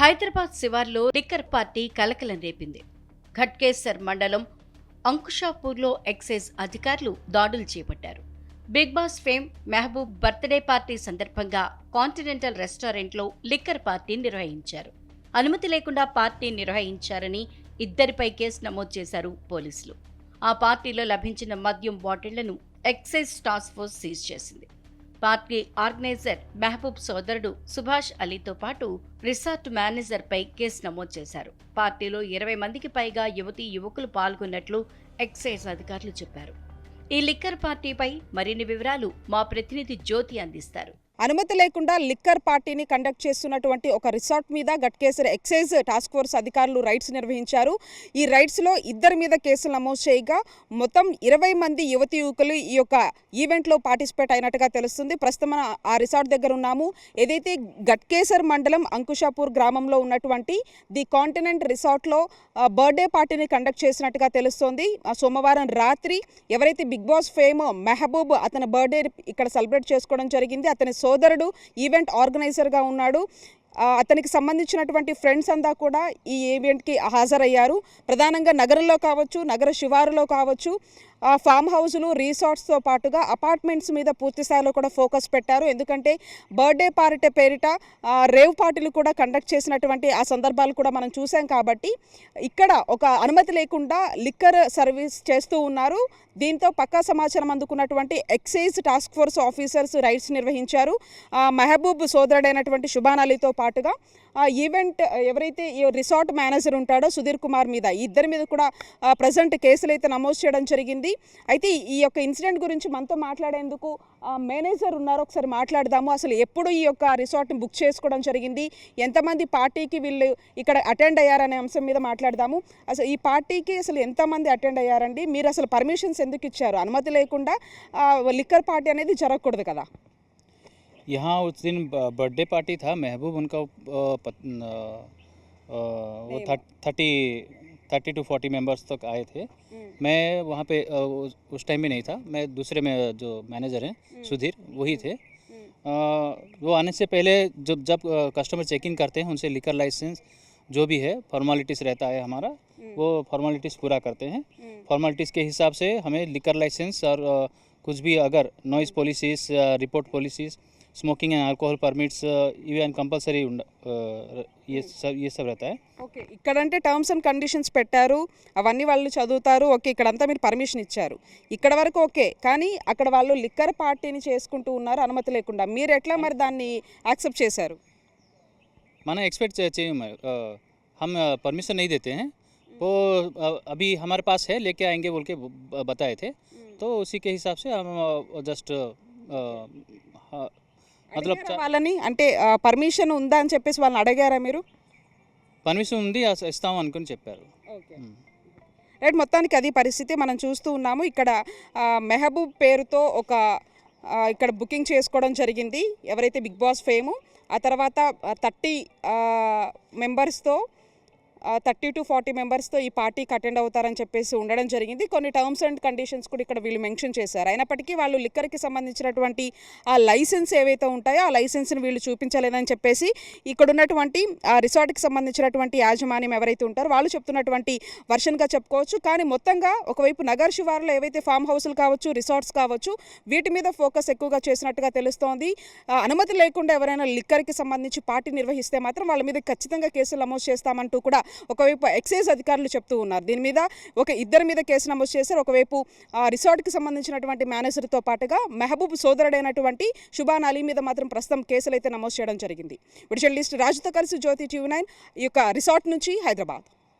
Hyderabad శివార్లో liquor party కలకలం రేపింది. ఘట్కేసర్ మండలం అంకుషాపూర్లో ఎక్సైజ్ అధికారులు దాడులు చేపట్టారు. Bigg Boss fame Mehboob birthday party సందర్భంగా కాంటినెంటల్ రెస్టారెంట్లో లిక్కర్ పార్టీ నిర్వహించారు. అనుమతి లేకుండా పార్టీ నిర్వహించారని ఇద్దరిపై కేసు నమోదు చేశారు పోలీసులు. ఆ పార్టీలో లభించిన మద్యం బాటిళ్ళను ఎక్సైజ్ టాస్క్ ఫోర్స్ సీజ్ చేసింది. పార్టీ ఆర్గనైజర్ మెహబూబ్ సోదరుడు సుభాష్ అలీతో పాటు రిసార్ట్ మేనేజర్పై కేసు నమోదు చేశారు. పార్టీలో ఇరవై మందికి పైగా యువతీ యువకులు పాల్గొన్నట్లు ఎక్సైజ్ అధికారులు చెప్పారు. ఈ లిక్కర్ పార్టీపై మరిన్ని వివరాలు మా ప్రతినిధి జ్యోతి అందిస్తారు. అనుమతి లేకుండా లిక్కర్ పార్టీని కండక్ట్ చేస్తున్నటువంటి ఒక రిసార్ట్ మీద గట్కేసర్ ఎక్సైజ్ టాస్క్ ఫోర్స్ అధికారులు రైడ్స్ నిర్వహించారు. ఈ రైడ్స్లో ఇద్దరి మీద కేసులు నమోదు చేయగా మొత్తం ఇరవై మంది యువతి యువకులు ఈ యొక్క ఈవెంట్లో పార్టిసిపేట్ అయినట్టుగా తెలుస్తుంది. ప్రస్తుతం మనం ఆ రిసార్ట్ దగ్గర ఉన్నాము. ఏదైతే గట్కేసర్ మండలం అంకుషాపూర్ గ్రామంలో ఉన్నటువంటి ది కాంటినెంట్ రిసార్ట్లో బర్త్డే పార్టీని కండక్ట్ చేసినట్టుగా తెలుస్తోంది. సోమవారం రాత్రి ఎవరైతే బిగ్ బాస్ ఫేమ్ మెహబూబ్ అతని బర్త్డే ఇక్కడ సెలబ్రేట్ చేసుకోవడం జరిగింది అతని సోదరుడు ఈవెంట్ ఆర్గనైజర్గా ఉన్నాడు. అతనికి సంబంధించినటువంటి ఫ్రెండ్స్ అంతా కూడా ఈ ఈవెంట్కి హాజరయ్యారు. ప్రధానంగా నగరంలో కావచ్చు నగర శివారులో కావచ్చు ఫామ్ హౌస్లు రిసార్ట్స్తో పాటుగా అపార్ట్మెంట్స్ మీద పూర్తి స్థాయిలో కూడా ఫోకస్ పెట్టారు. ఎందుకంటే బర్త్డే పార్టీ పేరిట రేవ్ పార్టీలు కూడా కండక్ట్ చేసినటువంటి ఆ సందర్భాలు కూడా మనం చూసాం కాబట్టి ఇక్కడ ఒక అనుమతి లేకుండా లిక్కర్ సర్వీస్ చేస్తూ ఉన్నారు. దీంతో పక్కా సమాచారం అందుకున్నటువంటి excise task force officers raids నిర్వహించారు. మెహబూబ్ సోదరుడైనటువంటి శుభాన్ అలీతో పాటుగా ఈవెంట్ ఎవరైతే ఈ రిసార్ట్ మేనేజర్ ఉంటాడో సుధీర్ కుమార్ మీద ఈ ఇద్దరి మీద కూడా ప్రజెంట్ కేసులు అయితే నమోదు చేయడం జరిగింది. అయితే ఈ యొక్క ఇన్సిడెంట్ గురించి మనతో మాట్లాడేందుకు మేనేజర్ ఉన్నారు ఒకసారి మాట్లాడదాము. అసలు ఎప్పుడు ఈ యొక్క రిసార్ట్ని బుక్ చేసుకోవడం జరిగింది? ఎంతమంది పార్టీకి వీళ్ళు ఇక్కడ అటెండ్ అయ్యారనే అంశం మీద మాట్లాడదాము. అసలు ఈ పార్టీకి అసలు ఎంతమంది అటెండ్ అయ్యారండి? మీరు అసలు పర్మిషన్స్ ఎందుకు ఇచ్చారు అనుమతి లేకుండా ఆ, లిక్కర్ పార్టీ అనేది జరగకూడదు కదా यहाँ उस दिन ब- बर्थडे पार्टी था महबूब उनका अ, पत- अ, अ, वो नहीं, thirty- thirty thirty two forty members तक आए थे मैं वहाँ पे अ, उस- उस टाइम में नहीं था मैं दूसरे में जो मैनेजर हैं सुधीर वही थे अ, वो आने से पहले जब जब कस्टमर चेक इन करते हैं उनसे लिकर लाइसेंस जो भी है फॉर्मेलिटीज़ रहता है हमारा वो फॉर्मेलिटीज़ पूरा करते हैं फॉर्मेलिटीज़ के हिसाब से हमें लिकर लाइसेंस और अ, कुछ भी अगर noise policies report policies smoking and alcohol permits even compulsory ये सब ये सब रहता है ఓకే ఇక్కడంటే టర్మ్స్ అండ్ కండిషన్స్ పెట్టారు అవన్నీ వాళ్ళు చదువుతారు ఓకే ఇక్కడంతా మీరు పర్మిషన్ ఇచ్చారు ఇక్కడ వరకు ఓకే కానీ అక్కడ వాళ్ళు లిక్కర్ పార్టీని చేసుకుంటూ ఉన్నారు అనుమతి లేకుండా మీరు ఎట్లా మరి దాన్ని యాక్సెప్ట్ చేశారు माना एक्सपेक्ट चाहिए मैं अ, हम परमिशन नहीं देते हैं वो अ, अभी हमारे पास है लेके आएंगे बोल के ब- बताए थे तो उसी के हिसाब से हम जस्ट मतलब అడిగారా వాళ్ళని అంటే పర్మిషన్ ఉందా అని చెప్పేసి వాళ్ళని అడిగారా మీరు పర్మిషన్ ఉంది అస- ఇస్తాం అనుకుని చెప్పారు ఓకే ఉమ్. రైట్ మొత్తానికి అది పరిస్థితి మనం చూస్తూ ఉన్నాము ఇక్కడ ఆ, మెహబూబ్ పేరుతో ఒక ఆ, ఇక్కడ బుకింగ్ చేసుకోవడం జరిగింది ఎవరైతే బిగ్ బాస్ ఫేము ఆ తర్వాత థర్టీ మెంబర్స్తో థర్టీ టు ఫార్టీ మెంబర్స్తో ఈ పార్టీకి అటెండ్ అవుతారని చెప్పేసి ఉండడం జరిగింది. కొన్ని టర్మ్స్ అండ్ కండిషన్స్ కూడా ఇక్కడ వీళ్ళు మెన్షన్ చేశారు. అయినప్పటికీ వాళ్ళు లిక్కర్కి సంబంధించినటువంటి ఆ లైసెన్స్ ఏవైతే ఉంటాయో ఆ లైసెన్స్ని వీళ్ళు చూపించలేదని చెప్పేసి ఇక్కడ ఉన్నటువంటి ఆ రిసార్ట్కి సంబంధించినటువంటి యాజమాన్యం ఎవరైతే ఉంటారో వాళ్ళు చెప్తున్నటువంటి వర్షన్గా చెప్పుకోవచ్చు. కానీ మొత్తంగా ఒకవైపు నగర్ శివారులో ఏవైతే ఫామ్ హౌస్లు కావచ్చు రిసార్ట్స్ కావచ్చు వీటి మీద ఫోకస్ ఎక్కువగా చేసినట్టుగా తెలుస్తోంది. అనుమతి లేకుండా ఎవరైనా లిక్కర్కి సంబంధించి పార్టీ నిర్వహిస్తే మాత్రం వాళ్ళ మీద ఖచ్చితంగా కేసులు నమోదు చేస్తామంటూ కూడా ఒకవైపు ఎక్సైజ్ అధికారులు చెప్తూ ఉన్నారు. దీని మీద ఒక ఇద్దరి మీద కేసు నమోదు చేశారు. ఒకవైపు ఆ, రిసార్ట్కి సంబంధించినటువంటి మేనేజర్తో పాటుగా మెహబూబ్ సోదరుడైనటువంటి షుబాన్ అలీ మీద మాత్రం ప్రస్తుతం కేసులు అయితే నమోదు చేయడం జరిగింది. ఇప్పుడు లిస్ట్ రాజుతో కలిసి జ్యోతి టీవీ నైన్ ఈ యొక్క రిసార్ట్ నుంచి హైదరాబాద్.